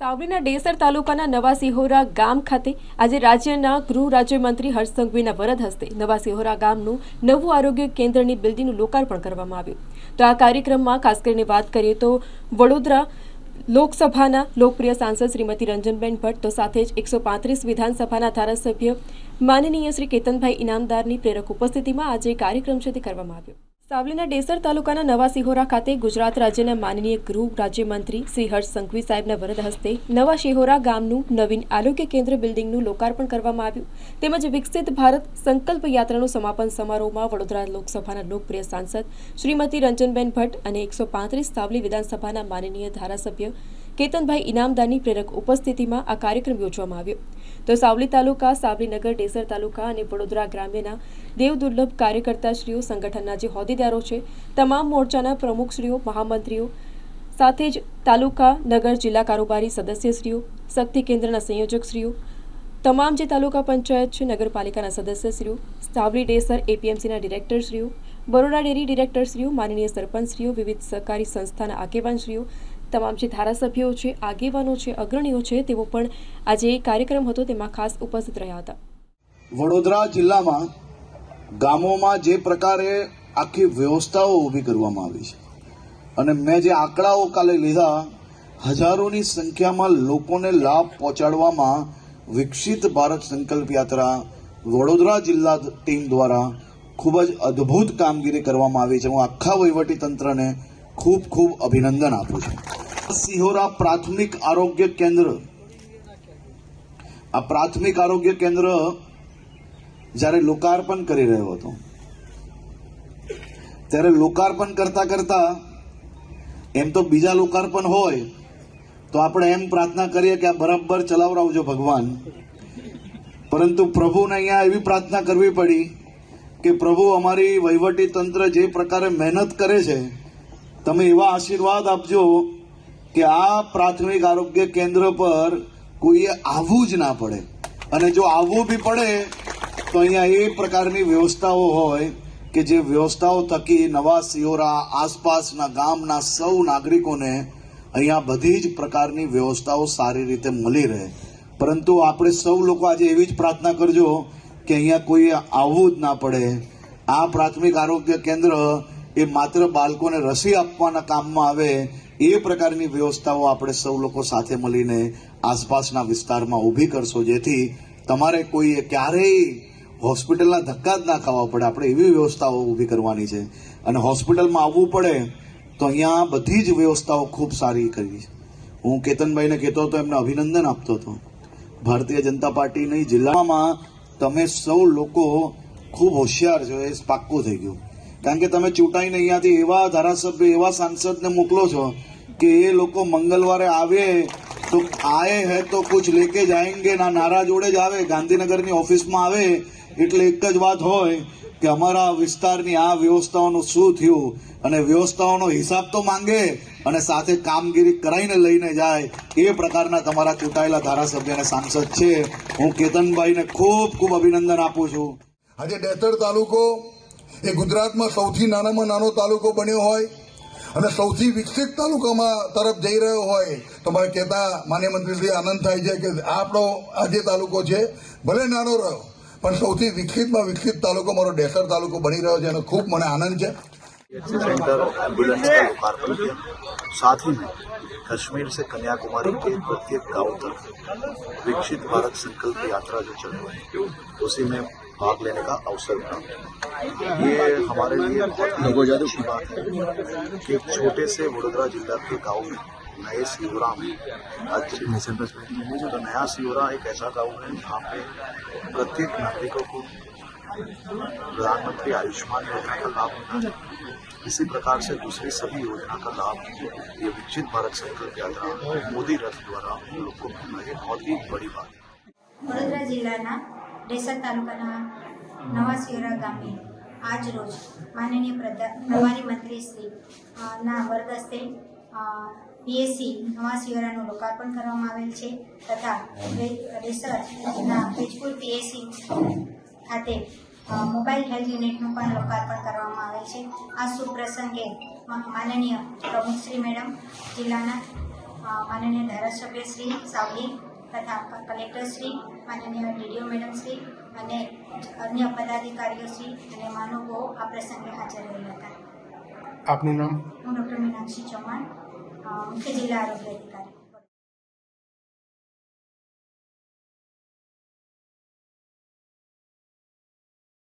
સાવલીના ડેસર તાલુકાના નવા સિહોરા ગામ ખાતે આજે રાજ્યના ગૃહ રાજ્યમંત્રી હર્ષ સંઘવીના વરદ હસ્તે નવા સિહોરા ગામનું નવું આરોગ્ય કેન્દ્રની બિલ્ડિંગનું લોકાર્પણ કરવામાં આવ્યું. તો આ કાર્યક્રમમાં ખાસ કરીને વાત કરીએ તો વડોદરા લોકસભાના લોકપ્રિય સાંસદ શ્રીમતી રંજનબેન ભટ્ટ, તો સાથે જ એકસો પાંત્રીસ વિધાનસભાના ધારાસભ્ય માનનીય શ્રી કેતનભાઈ ઇનામદારની પ્રેરક ઉપસ્થિતિમાં આજે કાર્યક્રમ છે તે કરવામાં આવ્યો. સાવલીના ડેસર તાલુકાના નવા સિહોરા ખાતે ગુજરાત રાજ્યના માનનીય ગૃહ રાજ્યમંત્રી શ્રી હર્ષ સંઘવી સાહેબના વરદ હસ્તે નવા શિહોરા ગામનું નવીન આરોગ્ય કેન્દ્ર બિલ્ડિંગનું લોકાર્પણ કરવામાં આવ્યું. તેમજ વિકસિત ભારત સંકલ્પ યાત્રાનું સમાપન સમારોહમાં વડોદરા લોકસભાના લોકપ્રિય સાંસદ શ્રીમતી રંજનબેન ભટ્ટ અને એકસો પાંત્રીસ સાવલી વિધાનસભાના માનનીય ધારાસભ્ય કેતનભાઈ ઇનામદારની પ્રેરક ઉપસ્થિતિમાં આ કાર્યક્રમ યોજવામાં આવ્યો. તો સાવલી તાલુકા, સાવલીનગર, ડેસર તાલુકા અને વડોદરા ગ્રામ્યના દેવદુર્લભ કાર્યકર્તાશ્રીઓ, સંગઠનના જે હોદ્દેદારો છે, તમામ મોરચાના પ્રમુખશ્રીઓ, મહામંત્રીઓ સાથે જ તાલુકા, નગર, જિલ્લા કારોબારી સદસ્યશ્રીઓ, શક્તિ કેન્દ્રના સંયોજકશ્રીઓ, તમામ જે તાલુકા પંચાયત છે, નગરપાલિકાના સદસ્યશ્રીઓ, સાવલી ડેસર એપીએમસીના ડિરેક્ટરશ્રીઓ, બરોડા ડેરી ડિરેક્ટરશ્રીઓ, માનનીય સરપંચશ્રીઓ, વિવિધ સહકારી સંસ્થાના આગેવાનશ્રીઓ તમામ જે ધારાસભ્યો છે, આગેવાનો છે, અગ્રણીઓ છે, તેઓ પણ આજે એ કાર્યક્રમ હતો, તેમાં ખાસ ઉપસ્થિત રહ્યા હતા. વડોદરા જિલ્લામાં ગામોમાં જે પ્રકારે આખી વ્યવસ્થાઓ ઊભી કરવામાં આવી છે. અને મેં જે આંકડાઓ કાલે લીધા, હજારોની સંખ્યામાં લોકોને લાભ પહોંચાડવામાં વિકસિત ભારત સંકલ્પ યાત્રા વડોદરા જિલ્લા ટીમ દ્વારા ખૂબ જ અદ્ભુત કામગીરી કરવામાં આવી છે. હું આખા વહીવટી તંત્રને ખૂબ ખૂબ અભિનંદન આપું છું. સિહોરા પ્રાથમિક આરોગ્ય કેન્દ્ર આ પ્રાથમિક આરોગ્ય કેન્દ્ર જ્યારે લોકાર્પણ કરી રહ્યો હતો ત્યારે લોકાર્પણ કરતા કરતા એમ તો બીજા લોકાર્પણ હોય, તો આપણે એમ પ્રાર્થના કરીએ કે આ બરાબર ચલાવડાવજો ભગવાન. પરંતુ પ્રભુને અહીંયા એવી પ્રાર્થના કરવી પડી કે પ્રભુ અમારી વહીવટી તંત્ર જે પ્રકારે મહેનત કરે છે, તમે એવા આશીર્વાદ આપજો કે આ પ્રાથમિક આરોગ્ય કેન્દ્ર પર કોઈએ આવવું જ ના પડે. અને જો આવવું બી પડે, તો અહીંયા એ પ્રકારની વ્યવસ્થાઓ હોય કે જે વ્યવસ્થાઓ થકી નવા સિયોરા, આસપાસના ગામના સૌ નાગરિકોને અહીંયા બધી જ પ્રકારની વ્યવસ્થાઓ સારી રીતે મળી રહે. પરંતુ આપણે સૌ લોકો આજે એવી જ પ્રાર્થના કરજો કે અહીંયા કોઈ આવવું જ ના પડે. આ પ્રાથમિક આરોગ્ય કેન્દ્ર એ માત્ર બાળકોને રસી આપવાના કામમાં આવે એ પ્રકારની વ્યવસ્થાઓ આપણે સૌ લોકો સાથે મળીને આસપાસના વિસ્તારમાં ઊભી કરશો, જેથી તમારે કોઈએ ક્યારેય હોસ્પિટલના ધક્કા જ ના ખાવા પડે. આપણે એવી વ્યવસ્થાઓ ઊભી કરવાની છે. અને હોસ્પિટલમાં આવવું પડે તો અહીંયા બધી જ વ્યવસ્થાઓ ખૂબ સારી કરી છે. હું કેતનભાઈને કહેતો હતો, એમને અભિનંદન આપતો હતો. ભારતીય જનતા પાર્ટીની જિલ્લામાં તમે સૌ લોકો ખૂબ હોશિયાર છો. એ પાક્કું થઈ ગયું. કારણ કે તમે ચૂંટાઈને અહીંયાથી એવા ધારાસભ્ય, એવા સાંસદને મોકલો છો કે એ લોકો મંગળવારે આવે, તો આયે હે તો કુછ લેકે જાયંગે, ના નારા જોડે જ આવે, ગાંધીનગરની ઓફિસમાં આવે, એટલે એક જ વાત હોય કે અમારા વિસ્તારની આ વ્યવસ્થાઓનું શું થયું? અને વ્યવસ્થાઓનો હિસાબ તો માંગે, અને સાથે કામગીરી કરાવીને લઈને જાય, એ પ્રકારના તમારા ચૂંટાયેલા ધારાસભ્ય અને સાંસદ છે. હું કેતનભાઈને ખૂબ ખૂબ અભિનંદન આપું છું. આજે ડેતર તાલુકો એ ગુજરાતમાં સૌથી નાનામાં નાનો તાલુકો બન્યો હોય અને સૌથી વિકસિત તાલુકામાં તરફ જઈ રહ્યો હોય તો મારે કહેતા માન્ય મંત્રીશ્રી આનંદ થાય છે કે આ આપણો આ જે તાલુકો છે ભલે નાનો રહ્યો પણ સૌથી વિકસિતમાં વિકસિત તાલુકો મારો ડેસર તાલુકો બની રહ્યો છે અને ખૂબ મને આનંદ છે सेंटर एम्बुलेंस का लोकार्पण किया साथ ही में कश्मीर से कन्याकुमारी के प्रत्येक गांव तक विकसित भारत संकल्प यात्रा जो चल रही है उसी में भाग लेने का अवसर मिला ये हमारे लिए बहुत ही अच्छी बात है कि एक छोटे से वडोदरा जिला के गांव में नए सियोरा में आज तो नया सियोरा एक ऐसा गांव है जहाँ पे प्रत्येक नागरिकों को प्रधानमंत्री आयुष्मान योजना का लाभ मिला है इसी प्रकार से दूसरी सभी योजना का लाभ ये विकसित भारत संकल्प यात्रा मोदी रथ द्वारा हम लोग को मिलना ये बहुत ही बड़ी बात है વડોદરા જિલ્લાના ડેસર તાલુકાના નવાસિયોરા ગામે આજ રોજ માનનીય પ્રભારી મંત્રી શ્રી ના વરદસ્તે પીએસસી નવા સિયોરાનું લોકાર્પણ કરવામાં આવેલ છે તથા ડેસરના વેજપુર પીએસસી ખાતે મોબાઈલ હેલ્થ યુનિટનું પણ લોકાર્પણ કરવામાં આવેલ છે. આ શુભ પ્રસંગે માનનીય પ્રમુખશ્રી મેડમ, જિલ્લાના માનનીય ધારાસભ્ય શ્રી સાવલી તથા કલેક્ટર શ્રી માનનીય ડીડીઓ મેડમ શ્રી અને અન્ય પદાધિકારીઓ શ્રી અને મહાનુભાવો આ પ્રસંગે હાજર રહ્યા હતા. આપનું નામ? હું ડૉક્ટર મીનાક્ષી ચૌહાણ મુખ્ય જિલ્લા આરોગ્ય અધિકારી.